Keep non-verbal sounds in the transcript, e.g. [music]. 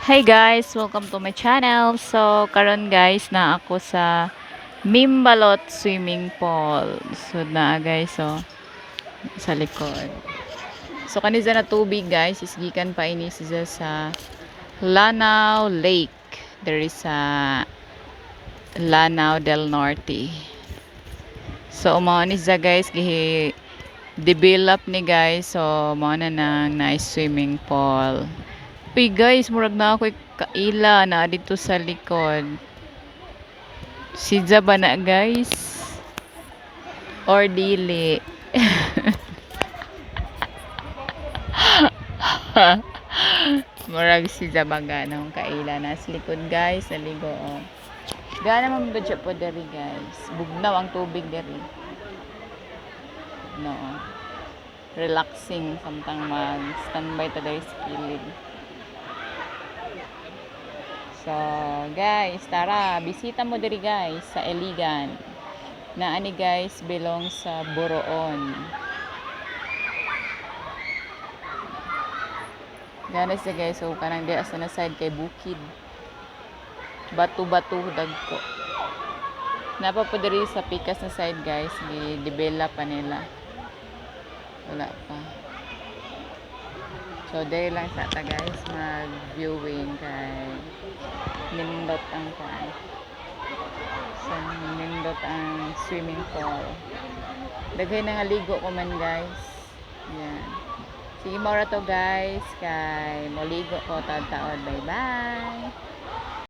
Hi guys, welcome to my channel. So karon guys na ako sa Mimbalot Swimming Pool. So na guys so sa likod. So kanisa na tubig guys is gikan pa ini siya sa Lanao Lake. There is a Lanao del Norte. So mao ni siya guys gihi develop ni guys. So mao na nang nice swimming pool. Uy guys, murag na ako kaila na dito sa likod. Si ba na guys? Or dili? [laughs] murag si Zabaga na akong kaila na sa likod guys, sa ligo oh. Gana man ba siya po diri guys? Bugnaw ang tubig diri. No. Relaxing samtang mag standby ta diri sa kilid. So, guys, tara, bisita mo diri guys sa Eligan. Na ani guys belong sa Boroon. Gana siya guys, so kanang di asa na side kay Bukid. Batu-batu dagko. Napa po diri sa pikas na side guys, gi-develop pa nila. Wala pa. So, dahil lang sa ta guys, mag-viewing kay nindot ang kuan. So, nindot ang swimming pool. Daghay na nga ligo ko man guys. Yan. Sige mo to guys. Kay moligo ko taon-taon. Bye-bye.